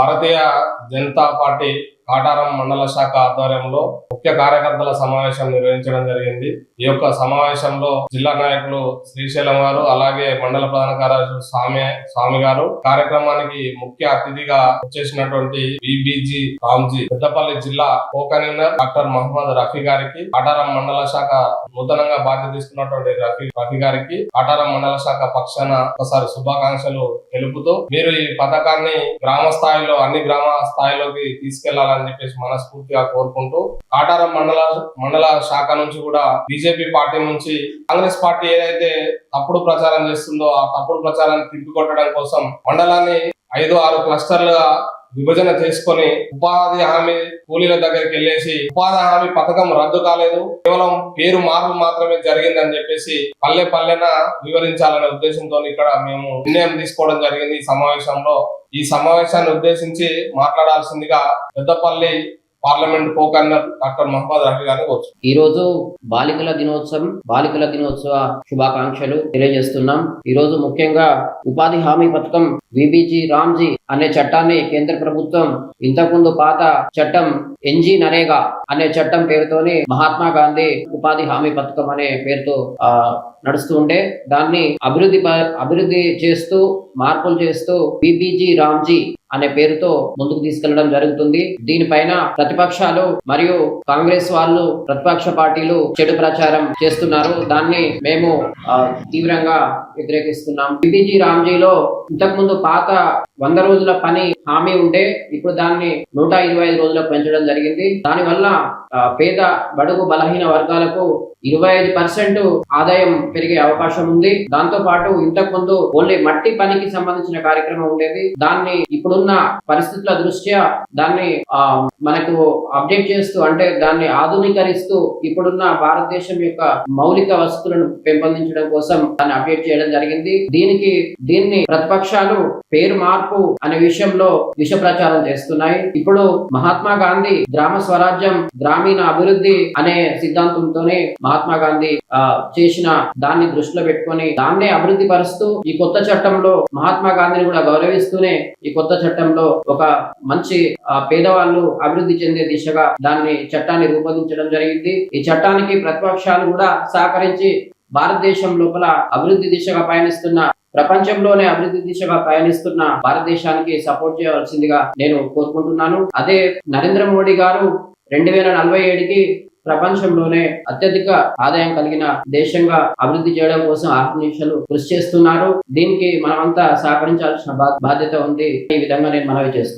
Bharatiya Janata party Kataram మండల శాఖ ఆధ్వర్యంలో ముఖ్య కార్యకర్తల సమావేశం నిర్వహించడం జరిగింది. ఈ యొక్క సమావేశంలో జిల్లా నాయకులు శ్రీశైలం గారు అలాగే మండల ప్రధాన కార్యదర్శి స్వామి స్వామి గారు. కార్యక్రమానికి ముఖ్య అతిథిగా వచ్చేసినటువంటి బీబీజీ రామ్జీ పెద్దపల్లి జిల్లా co convener doctor Mohammad Rafi గారికి కాటారం మండల శాఖ నూతనంగా బాధ్యత తీసుకున్నటువంటి రఫీ రఫీ గారికి ఆటారం మండల శాఖ పక్షాన ఒకసారి శుభాకాంక్షలు తెలుపుతూ మీరు ఈ పథకాన్ని గ్రామ స్థాయిలో అన్ని గ్రామ స్థాయిలోకి తీసుకెళ్ళాలని చెప్పేసి మనస్ఫూర్తిగా కోరుకుంటూ కాటారం మండల మండల శాఖ నుంచి కూడా బీజేపీ పార్టీ నుంచి కాంగ్రెస్ పార్టీ ఏదైతే తప్పుడు ప్రచారం చేస్తుందో ఆ తప్పుడు ప్రచారాన్ని తిప్పికొట్టడం కోసం మండలాన్ని ఐదు ఆరు క్లస్టర్లుగా విభజన చేసుకొని ఉపాధి హామీ కూలీల దగ్గరికి వెళ్ళేసి ఉపాధి హామీ పథకం రద్దు కాలేదు. కేవలం పేరు మార్పు మాత్రమే జరిగిందని చెప్పేసి పల్లె పల్లెన వివరించాలనే ఉద్దేశంతో ఇక్కడ మేము నిర్ణయం తీసుకోవడం జరిగింది ఈ సమావేశంలో. ఈ సమావేశాన్ని ఉద్దేశించి మాట్లాడాల్సిందిగా పెద్దపల్లి పార్లమెంట్ పోక డాక్టర్ మహమ్మద్ రఫీ గారిని వచ్చు ఈ రోజు బాలికల దినోత్సవం బాలికల దినోత్సవ శుభాకాంక్షలు తెలియజేస్తున్నాం. ఈ రోజు ముఖ్యంగా ఉపాధి హామీ పథకం విబీజీ రామ్జీ అనే చట్టాన్ని కేంద్ర ప్రభుత్వం ఇంతకుముందు పాత చట్టం ఎన్జీ నరేగా అనే చట్టం పేరుతోని మహాత్మా గాంధీ ఉపాధి హామీ పథకం అనే పేరుతో నడుస్తూ ఉండే. దాన్ని అభివృద్ధి ప- అభివృద్ధి చేస్తూ మార్పులు చేస్తూ బీబీజీ రామ్జీ అనే పేరుతో ముందుకు తీసుకెళ్ళడం జరుగుతుంది. దీనిపైన ప్రతిపక్షాలు మరియు కాంగ్రెస్ వాళ్ళు ప్రతిపక్ష పార్టీలు చెడు ప్రచారం చేస్తున్నారు. దాన్ని మేము తీవ్రంగా వ్యతిరేకిస్తున్నాం. బిబిజి రామ్జీలో ఇంతకుముందు పాత వంద రోజుల పని హామీ ఉంటే ఇప్పుడు దాన్ని నూట ఇరవై ఐదు రోజులకు పెంచడం జరిగింది. దానివల్ల పేద బడుగు బలహీన వర్గాలకు ఇరవై ఐదు పర్సెంట్ ఆదాయం పెరిగే అవకాశం ఉంది. దాంతో పాటు ఇంతకు ముందు ఓన్లీ మట్టి పనికి సంబంధించిన కార్యక్రమం ఉండేది. దాన్ని ఇప్పుడు ఇప్పుడున్న పరిస్థితుల దృష్ట్యా దాన్ని మనకు అప్డేట్ చేస్తూ అంటే దాన్ని ఆధునీకరిస్తూ ఇప్పుడున్న భారతదేశం యొక్క మౌలిక వసతులను పెంపొందించడం కోసం దాన్ని అప్డేట్ చేయడం జరిగింది. దీనికి దీన్ని ప్రతిపక్షాలు పేరు మార్పు అనే విషయంలో విష ప్రచారం చేస్తున్నాయి. ఇప్పుడు మహాత్మా గాంధీ గ్రామ స్వరాజ్యం గ్రామీణ అభివృద్ధి అనే సిద్ధాంతంతోనే మహాత్మా గాంధీ ఆ, చేసిన దాన్ని దృష్టిలో పెట్టుకొని దాన్నే అభివృద్ధి పరుస్తూ ఈ కొత్త చట్టంలో మహాత్మా గాంధీని కూడా గౌరవిస్తూనే ఈ కొత్త చట్టం చట్టంలో ఒక మంచి పేదవాళ్ళు అభివృద్ధి చెందే దిశగా దాన్ని చట్టాన్ని రూపొందించడం జరిగింది. ఈ చట్టానికి ప్రతిపక్షాలు కూడా సహకరించి భారతదేశం లోపల అభివృద్ధి దిశగా పయనిస్తున్న ప్రపంచంలోనే అభివృద్ధి దిశగా పయనిస్తున్న భారతదేశానికి సపోర్ట్ చేయవలసిందిగా నేను కోరుకుంటున్నాను. అదే నరేంద్ర మోడీ గారు రెండు వేల నలభై ఏడుకి ప్రపంచంలోనే అత్యధిక ఆదాయం కలిగిన దేశంగా అభివృద్ధి చేయడం కోసం ఆత్మనిషలు కృషి చేస్తున్నారు. దీనికి మనమంతా సహకరించాల్సిన బాధ్యత ఉంది. ఈ విధంగా నేను మనవి చేస్తున్నాను